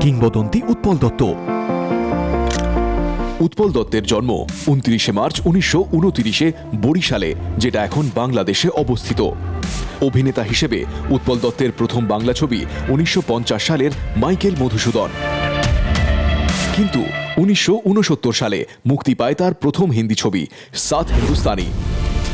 কিংবদন্তি উৎপল দত্ত। উৎপল দত্তের জন্ম উনত্রিশে মার্চ উনিশশো উনতিরিশে বরিশালে, যেটা এখন বাংলাদেশে অবস্থিত। অভিনেতা হিসেবে উৎপল দত্তের প্রথম বাংলা ছবি উনিশশো পঞ্চাশ সালের মাইকেল মধুসূদন। কিন্তু উনিশশো উনসত্তর সালে মুক্তি পায় তার প্রথম হিন্দি ছবি, সাত হিন্দুস্তানি।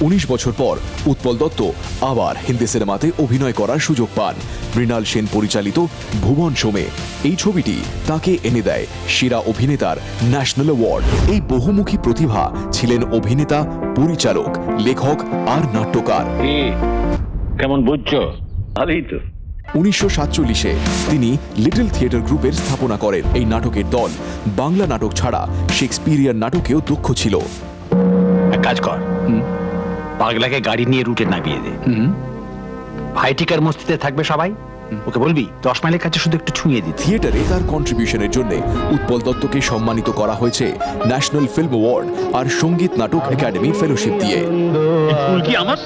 উনিশ বছর পর উৎপল দত্ত আবার হিন্দি সিনেমাতে অভিনয় করার সুযোগ পান। মৃণাল সেন পরিচালিত ভুবন সোমে। এই ছবিটি তাকে এনে দেয় সেরা অভিনেতার ন্যাশনাল অ্যাওয়ার্ড। এই বহুমুখী প্রতিভা ছিলেন অভিনেতা পরিচালক লেখক আর নাট্যকার। কেমন বুঝছ? ভালোই তো। উনিশশো সাতচল্লিশে তিনি লিটল থিয়েটার গ্রুপের স্থাপনা করেন। এই নাটকের দল বাংলা নাটক ছাড়া শেক্সপিরিয়ার নাটকেও দক্ষ ছিল। কাজ কর। পাগলাকে গাড়ি নিয়ে রুটে নামিয়ে দে। ভাইটিকার মস্তিতে থাকবে সবাই? ওকে বলবি দশ মাইলের কাছে শুধু একটু ছুঁয়ে দিতে। থিয়েটারে তার কন্ট্রিবিউশনের জন্য উৎপল দত্তকে সম্মানিত করা হয়েছে ন্যাশনাল ফিল্ম অ্যাওয়ার্ড আর সংগীত নাটক একাডেমি ফেলোশিপ দিয়ে। কি আমার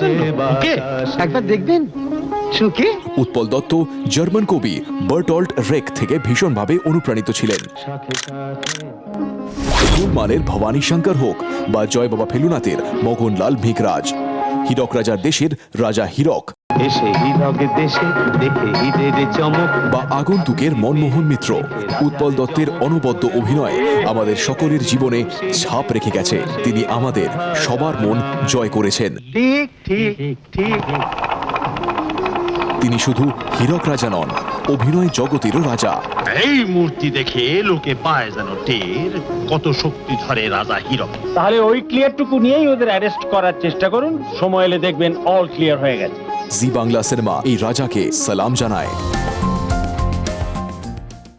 একবার দেখবেন। চুকে উৎপল দত্ত জার্মান কবি বার্টল্ট রেক থেকে ভীষণভাবে অনুপ্রাণিত ছিলেন। মানের ভবানী শঙ্কর হোক বা জয় বাবা ফেলুনাথের মগনলাল মেঘরাজ হীরক রাজার দেশের রাজা হীরক। এসে হীরক দেশে দেখে হীরের চমক। বা আগন্তুকের মনমোহন মিত্র উৎপল দত্তের অনবদ্য অভিনয় আমাদের সকলের জীবনে ছাপ রেখে গেছে। তিনি আমাদের সবার মন জয় করেছেন। ঠিক ঠিক ঠিক। তিনি শুধু হীরক রাজা নন অভিনয় জগতেরও রাজা। এই মূর্তি দেখে লোকে পায় যেন টের কত শক্তি ধরে রাজা হীরক। তাহলে ওই ক্লিয়ারটুকু নিয়েই ওদের অ্যারেস্ট করার চেষ্টা করুন সময় এলে দেখবেন অল ক্লিয়ার হয়ে গেছে। জি বাংলা সিনেমা এই রাজাকে সালাম জানায়।